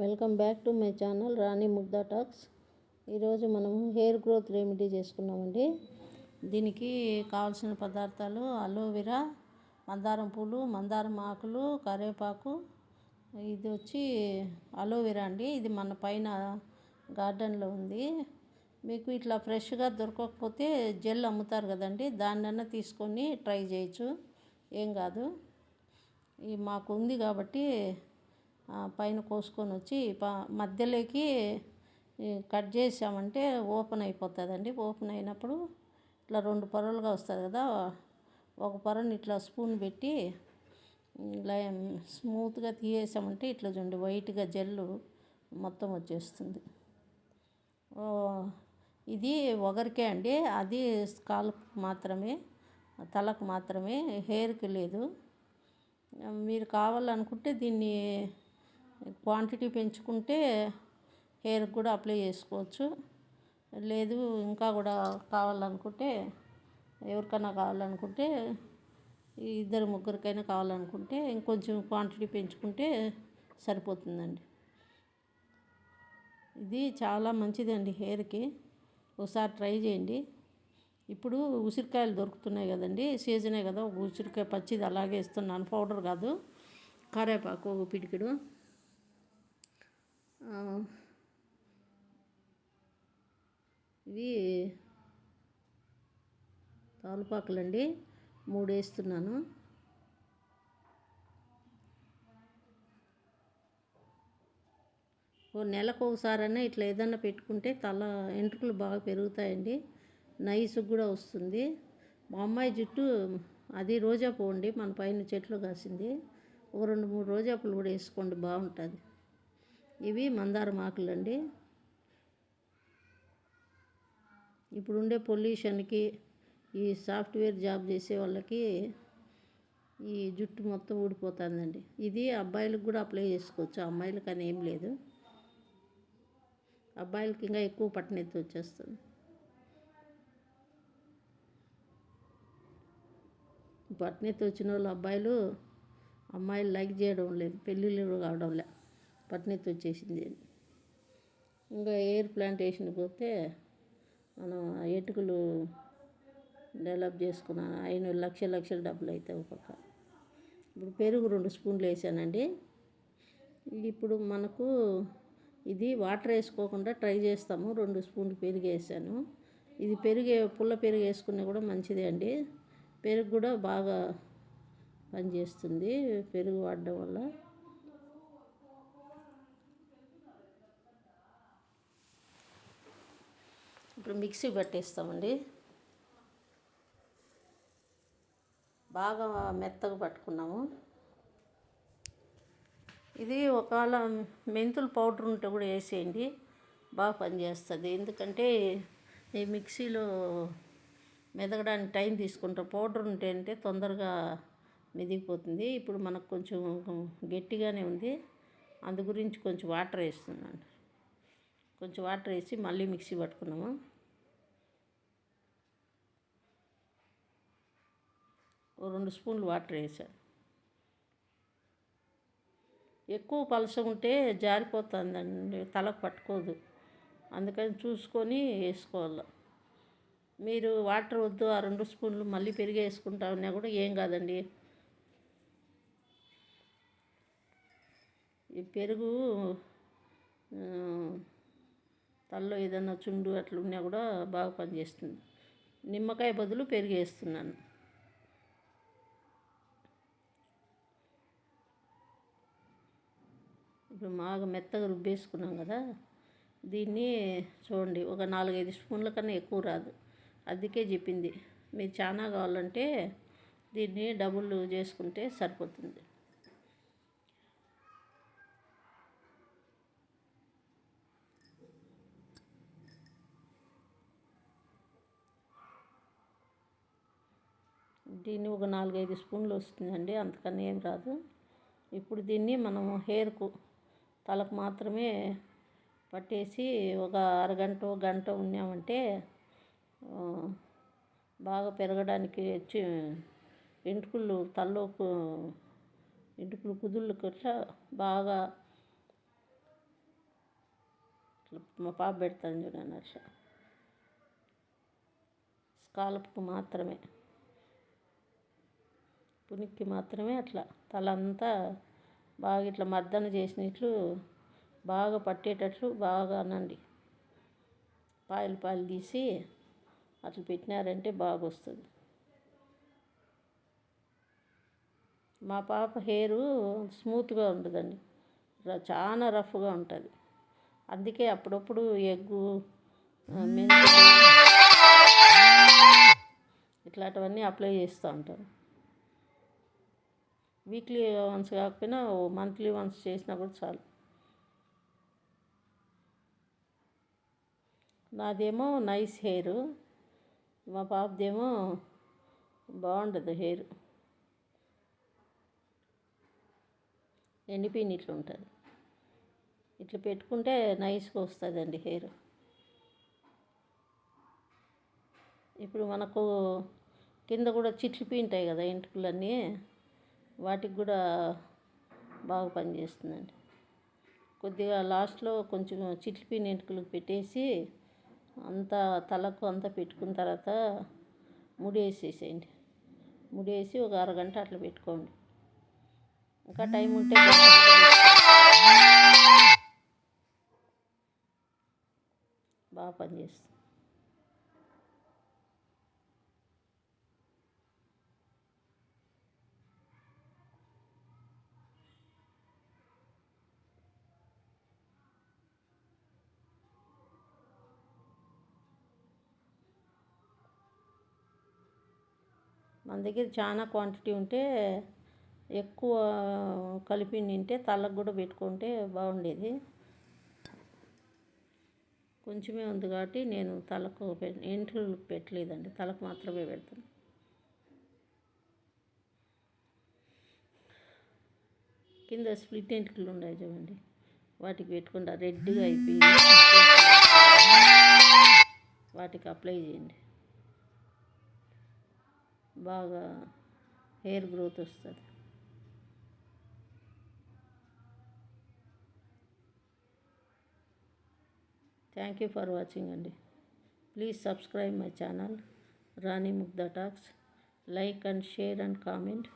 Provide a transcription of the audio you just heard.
Welcome back to my channel Rani Mugdha talks. ఈరోజు మనం hair growth remedy చేసుకున్నామండి. దీనికి కావాల్సిన పదార్థాలు అలోవెరా మందారం పూలు మందారం ఆకులు కరివేపాకు. ఇది వచ్చి అలోవెరా అండి. ఇది మన పైన గార్డెన్లో ఉంది. మీకు ఇట్లా ఫ్రెష్గా దొరకకపోతే జెల్ అమ్ముతారు కదండి. దాన్నైనా తీసుకొని ట్రై చేయొచ్చు. ఏం కాదు. ఈ మాకు ఉంది కాబట్టి పైన కోసుకొని వచ్చి మధ్యలోకి కట్ చేసామంటే ఓపెన్ అయిపోతుందండి. ఓపెన్ అయినప్పుడు ఇట్లా రెండు పొరలుగా వస్తుంది కదా. ఒక పొరని ఇట్లా స్పూన్ పెట్టి ఇలా స్మూత్గా తీయేసామంటే ఇట్లా చూడండి వైట్గా జెల్లు మొత్తం వచ్చేస్తుంది. ఇది ఒకరికే అండి. అది స్కాల్ప్ మాత్రమే తలకు మాత్రమే హెయిర్కి లేదు. మీరు కావాలనుకుంటే దీన్ని క్వాంటిటీ పెంచుకుంటే హెయిర్కి కూడా అప్లై చేసుకోవచ్చు. లేదు ఇంకా కూడా కావాలనుకుంటే ఎవరికైనా కావాలనుకుంటే ఇద్దరు ముగ్గురికైనా కావాలనుకుంటే ఇంకొంచెం క్వాంటిటీ పెంచుకుంటే సరిపోతుందండి. ఇది చాలా మంచిదండి హెయిర్కి. ఒకసారి ట్రై చేయండి. ఇప్పుడు ఉసిరికాయలు దొరుకుతున్నాయి కదండి సీజనే కదా ఉసిరికాయ పచ్చిది అలాగే ఇస్తున్నాను పౌడర్ కాదు కరేపాకు పిడికిడు. ఇవి తాలుపాకులండి. మూడు వేస్తున్నాను ఓ నెలకు ఒకసారైనా ఇట్లా ఏదన్నా పెట్టుకుంటే తల వెంట్రుకలు బాగా పెరుగుతాయండి. నైస్ కూడా వస్తుంది. మా అమ్మాయి జుట్టు అది రోజా పోండి మన పైన చెట్లు కాసింది. ఓ రెండు మూడు రోజా పూలు కూడా వేసుకోండి బాగుంటుంది. ఇవి మందారం ఆకులండి ఇప్పుడుండే పొల్యూషన్కి ఈ సాఫ్ట్వేర్ జాబ్ చేసే వాళ్ళకి ఈ జుట్టు మొత్తం ఊడిపోతుందండి. ఇది అబ్బాయిలకు కూడా అప్లై చేసుకోవచ్చు. అమ్మాయిలకు అని ఏం లేదు. అబ్బాయిలకి ఇంకా ఎక్కువ పట్టణెత్తి వచ్చేస్తుంది. పట్టణెత్తి వచ్చిన వాళ్ళు అబ్బాయిలు అమ్మాయిలు లైక్ చేయడం లేదు. పెళ్ళిళ్ళు కావడం లేదు పట్నెత్తి వచ్చేసింది. ఇంకా ఎయిర్ ప్లాంటేషన్ పోతే మనం ఎటుకలు డెవలప్ చేసుకున్నాను ఐదు లక్షల లక్షల డబ్బులు అయితే ఒక ఇప్పుడు పెరుగు రెండు స్పూన్లు వేసానండి. ఇప్పుడు మనకు ఇది వాటర్ వేసుకోకుండా ట్రై చేస్తాము. రెండు స్పూన్లు పెరుగు వేసాను. ఇది పెరుగు పుల్ల పెరుగు వేసుకున్నా కూడా మంచిదే అండి. పెరుగు కూడా బాగా పనిచేస్తుంది పెరుగు వాడడం వల్ల. ఇప్పుడు మిక్సీ పట్టేస్తామండి. బాగా మెత్తగా పట్టుకున్నాము. ఇది ఒకవేళ మెంతులు పౌడర్ ఉంటే కూడా వేసేయండి. బాగా పనిచేస్తుంది. ఎందుకంటే ఈ మిక్సీలో మెదగడానికి టైం తీసుకుంటాం. పౌడర్ ఉంటే అంటే తొందరగా మెదిగిపోతుంది. ఇప్పుడు మనకు కొంచెం గట్టిగానే ఉంది. అందు గురించి కొంచెం వాటర్ వేస్తున్నాను. కొంచెం వాటర్ వేసి మళ్ళీ మిక్సీ పట్టుకున్నాము రెండు స్పూన్లు వాటర్ వేసాను. ఎక్కువ పలస ఉంటే జారిపోతుందండి తలకు పట్టుకోదు. అందుకని చూసుకొని వేసుకోవాలి. మీరు వాటర్ వద్దు ఆ రెండు స్పూన్లు మళ్ళీ పెరిగి వేసుకుంటా ఉన్నా కూడా ఏం కాదండి. ఈ పెరుగు తల్లో ఏదైనా చుండు అట్లా ఉన్నా కూడా బాగా పనిచేస్తుంది. నిమ్మకాయ బదులు పెరిగి వేస్తున్నాను. ఇప్పుడు బాగా మెత్తగా రుబ్బేసుకున్నాం కదా దీన్ని చూడండి ఒక నాలుగైదు స్పూన్ల కన్నా ఎక్కువ రాదు. అందుకే చెప్పింది. మీరు చాలా కావాలంటే దీన్ని డబుల్ చేసుకుంటే సరిపోతుంది. దీన్ని ఒక నాలుగైదు స్పూన్లు వస్తుందండి అంతకన్నా ఏం రాదు. ఇప్పుడు దీన్ని మనం హెయిర్కు తలకు మాత్రమే పట్టేసి ఒక అరగంట గంట ఉన్నామంటే బాగా పెరగడానికి వచ్చి వెంట్రుకలు తలలో వెంట్రుకలు కుదుళ్ళు కట్లా బాగా మా పాప పెడతాను చూడండి అట్లా స్కాలప్కు మాత్రమే. పునికి మాత్రమే అట్లా. తలంతా బాగా ఇట్లా మర్దన చేసినట్లు బాగా పట్టేటట్లు బాగా అనండి. పాయలు పాయలు తీసి అట్లా పెట్టినారంటే బాగా వస్తుంది మా పాప హెయిర్ స్మూత్గా ఉండదండి ర- చాలా రఫ్గా ఉంటుంది. అందుకే అప్పుడప్పుడు ఎగ్గు ఇట్లాంటివన్నీ అప్లై చేస్తూ ఉంటాను వీక్లీ వన్స్ కాకపోయినా మంత్లీ వన్స్ చేసినా కూడా చాలు. నాదేమో నైస్ హెయిర్ మా పాపదేమో బాగుండదు హెయిర్ ఎండిపోయిన ఇట్లా ఉంటుంది. ఇట్లా పెట్టుకుంటే నైస్గా వస్తుందండి హెయిర్ ఇప్పుడు మనకు కింద కూడా చిట్లిపోయి ఉంటాయి కదా ఎంట్రుకలన్నీ వాటికి కూడా బాగా పనిచేస్తుందండి. కొద్దిగా లాస్ట్లో కొంచెం చిట్లిపోయిన ఎంట్రుకలు పెట్టేసి అంతా తలకు అంతా పెట్టుకున్న తర్వాత ముడి వేసేసేయండి ముడి వేసి ఒక అరగంట అట్లా పెట్టుకోండి. ఇంకా టైం ఉంటే బాగా పనిచేస్తుంది. మన దగ్గర చాలా క్వాంటిటీ ఉంటే ఎక్కువ కలిపి నింటే తలకు కూడా పెట్టుకుంటే బాగుండేది. కొంచెమే ఉంది కాబట్టి నేను తలకు ఎంట్రులకు పెట్టలేదండి. తలకు మాత్రమే పెడతాను. కింద స్ప్లిట్ ఎంట్రుకలు ఉన్నాయి చూడండి. వాటికి పెట్టుకుంటా రెడ్గా అయిపోయి వాటికి అప్లై చేయండి. బాగా హెయిర్ గ్రోత్ వస్తుంది. థ్యాంక్ యూ ఫర్ వాచింగ్ అండి. Please subscribe my channel Rani Mugdha talks like and share and comment